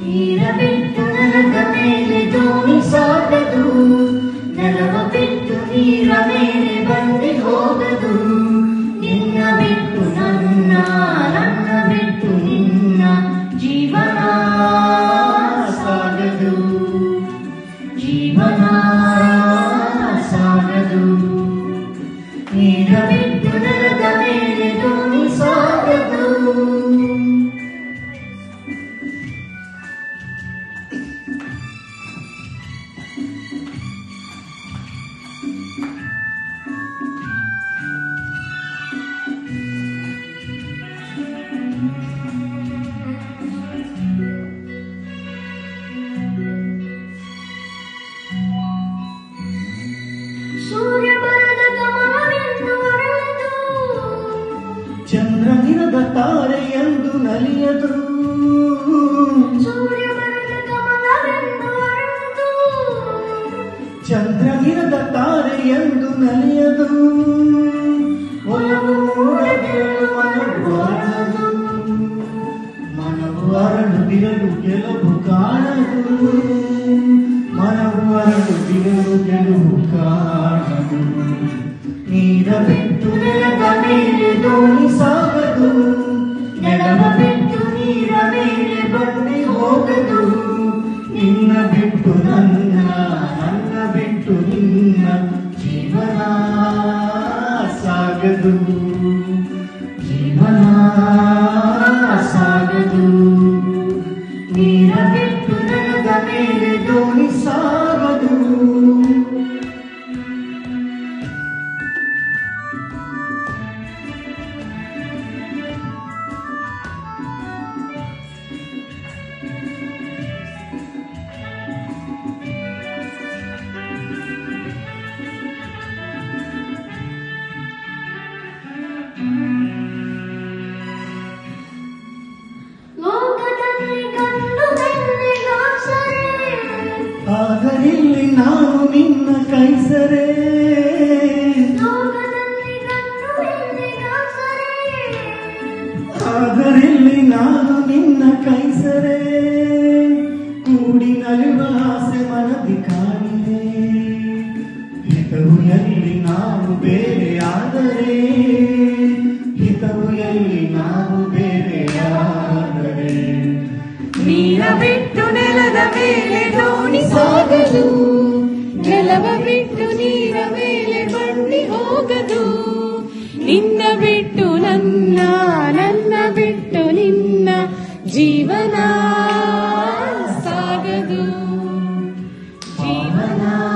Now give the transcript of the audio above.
Mira, pinta la cabeza, Surya ಚಂದ್ರನಿರದ ತಾರೆ ಎಂದು ನಲಿಯದು. ಮನವು ಅರಳು ಬಿರಲು ಗೆಲುವು ಕಾಣದು. ಮನವು ಅರಳುದಿರಲು ಗೆಲುವು ಕಾಣದು. ನೀರ ಬಿಟ್ಟು ನೆಲದ ಮೇಲೆ ದೋಣಿ ಸಾಗದು. ನೆಲವ ಬಿಟ್ಟು ನೀರ ಮೇಲೆ ಬಂದಿ ಹೋಗದು. ನಿನ್ನ ಬಿಟ್ಟು ನನ್ನ సాగదు జీవన సాగదు. నీరబెట్టునగ మేలు దోణి సాగదు. ನಲಿವ ಆಸೆ ಮನದಿ ಕಾಣಿದೆ ಹಿತವು ಎಲ್ಲಿ ಬೇರೆ ಆದರೆ ಹಿತವು ಎಲ್ಲಿ ನಾವು ಬೇರೆ ಆದರೆ ನೀರ ಬಿಟ್ಟು ನೆಲದ ಮೇಲೆ ದೋಣಿ ಸಾಗದು ನೆಲವ ಬಿಟ್ಟು ನೀರ ಮೇಲೆ ಬಂಡಿ ಹೋಗದು. ನಿನ್ನ ಬಿಟ್ಟು ನನ್ನ ನನ್ನ ಬಿಟ್ಟು ನಿನ್ನ ಜೀವನ Nirvana.